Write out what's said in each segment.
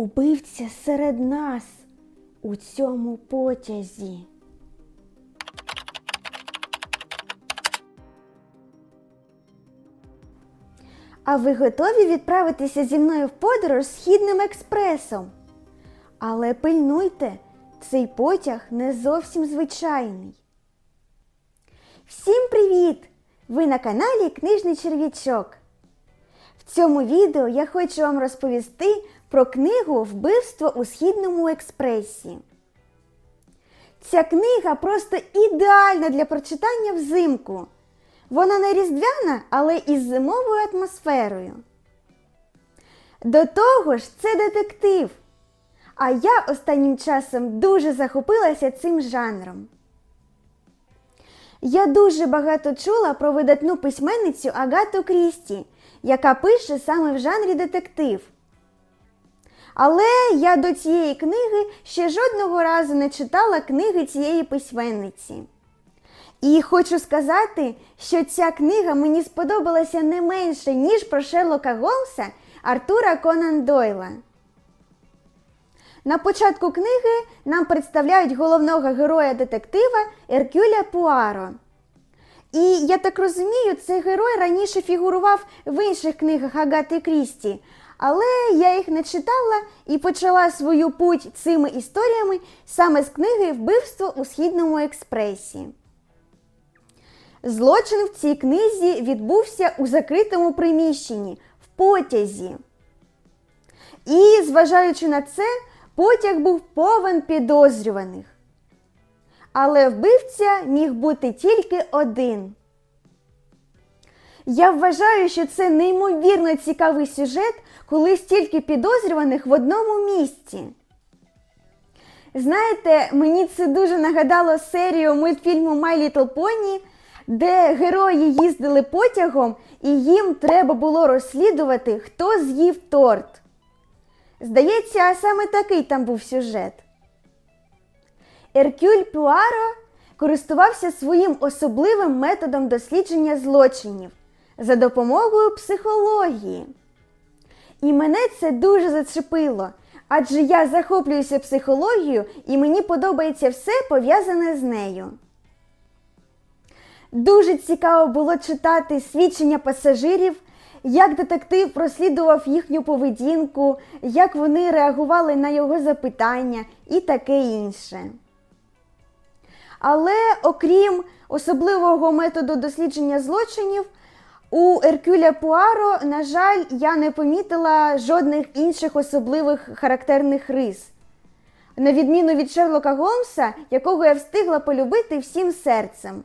Убивця серед нас у цьому потязі. А ви готові відправитися зі мною в подорож східним експресом? Але пильнуйте, цей потяг не зовсім звичайний. Всім привіт! Ви на каналі Книжний Черв'ячок. В цьому відео я хочу вам розповісти про книгу Вбивство у Східному експресі. Ця книга просто ідеальна для прочитання взимку. Вона не різдвяна, але із зимовою атмосферою. До того ж, це детектив. А я останнім часом дуже захопилася цим жанром. Я дуже багато чула про видатну письменницю Агату Крісті, яка пише саме в жанрі детектив. Але я до цієї книги ще жодного разу не читала книги цієї письменниці. І хочу сказати, що ця книга мені сподобалася не менше, ніж про Шерлока Голмса Артура Конан Дойла. На початку книги нам представляють головного героя детектива Еркюля Пуаро. І я так розумію, цей герой раніше фігурував в інших книгах Агати Крісті, але я їх не читала і почала свою путь цими історіями саме з книги Вбивство у Східному експресі. Злочин в цій книзі відбувся у закритому приміщенні, в потязі. І, зважаючи на це, потяг був повен підозрюваних. Але вбивця міг бути тільки один. Я вважаю, що це неймовірно цікавий сюжет, коли стільки підозрюваних в одному місці. Знаєте, мені це дуже нагадало серію мультфільму My Little Pony, де герої їздили потягом і їм треба було розслідувати, хто з'їв торт. Здається, саме такий там був сюжет. Еркюль Пуаро користувався своїм особливим методом дослідження злочинів за допомогою психології. І мене це дуже зачепило, адже я захоплююся психологією і мені подобається все пов'язане з нею. Дуже цікаво було читати свідчення пасажирів, як детектив розслідував їхню поведінку, як вони реагували на його запитання і таке інше. Але окрім особливого методу дослідження злочинів, у Еркюля Пуаро, на жаль, я не помітила жодних інших особливих характерних рис. На відміну від Шерлока Голмса, якого я встигла полюбити всім серцем.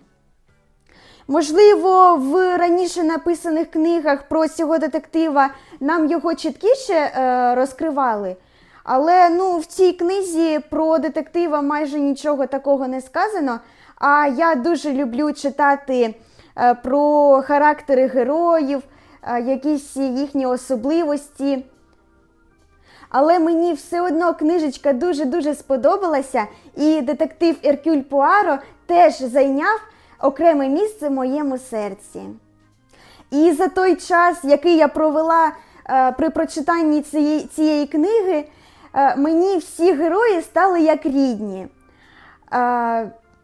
Можливо, в раніше написаних книгах про цього детектива нам його чіткіше е, розкривали. Але ну, в цій книзі про детектива майже нічого такого не сказано. А я дуже люблю читати про характери героїв, е, якісь їхні особливості. Але мені все одно книжечка дуже-дуже сподобалася, і детектив Еркюль Пуаро теж зайняв окреме місце в моєму серці. І за той час, який я провела е, при прочитанні цієї, цієї книги, е, мені всі герої стали як рідні.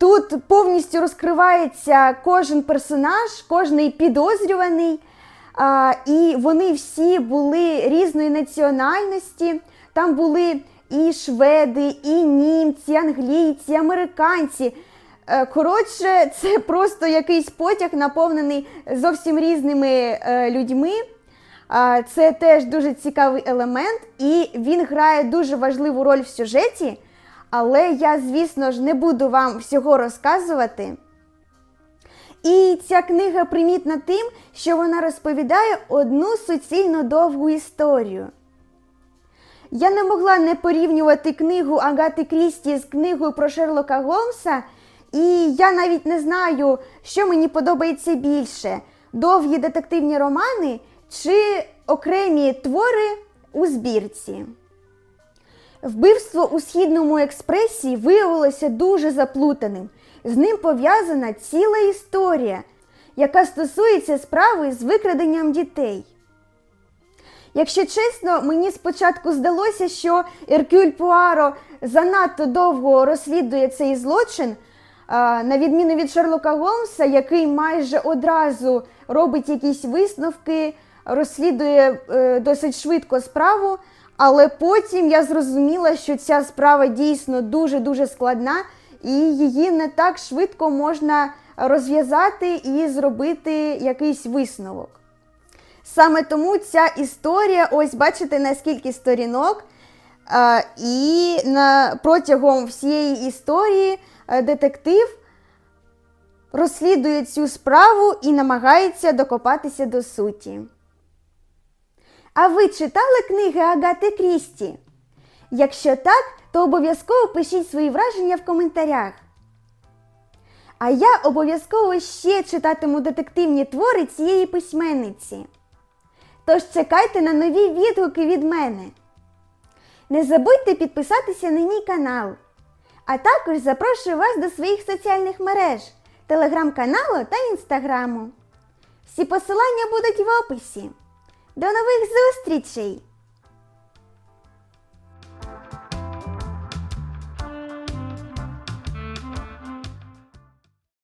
Тут повністю розкривається кожен персонаж, кожний підозрюваний. І вони всі були різної національності. Там були і шведи, і німці, англійці, американці. Е, Коротше, це просто якийсь потяг, наповнений зовсім різними е, людьми. Це теж дуже цікавий елемент, і він грає дуже важливу роль в сюжеті. Але я, звісно ж, не буду вам всього розказувати. І ця книга примітна тим, що вона розповідає одну суцільно довгу історію. Я не могла не порівнювати книгу Агати Крісті з книгою про Шерлока Голмса, і я навіть не знаю, що мені подобається більше: довгі детективні романи чи окремі твори у збірці. Вбивство у східному експресі виявилося дуже заплутаним. З ним пов'язана ціла історія, яка стосується справи з викраденням дітей. Якщо чесно, мені спочатку здалося, що Еркюль Пуаро занадто довго розслідує цей злочин, на відміну від Шерлока Голмса, який майже одразу робить якісь висновки, розслідує е, досить швидко справу. Але потім я зрозуміла, що ця справа дійсно дуже-дуже складна, і її не так швидко можна розв'язати і зробити якийсь висновок. Саме тому ця історія, ось бачите, наскільки сторінок, е, і на, протягом всієї історії е, детектив розслідує цю справу і намагається докопатися до суті. А ви читали книги Агати Крісті? Якщо так, то обов'язково пишіть свої враження в коментарях. А я обов'язково ще читатиму детективні твори цієї письменниці. Тож чекайте на нові відгуки від мене. Не забудьте підписатися на мій канал. А також запрошую вас до своїх соціальних мереж, телеграм-каналу та інстаграму. Всі посилання будуть в описі. До нових зустрічей!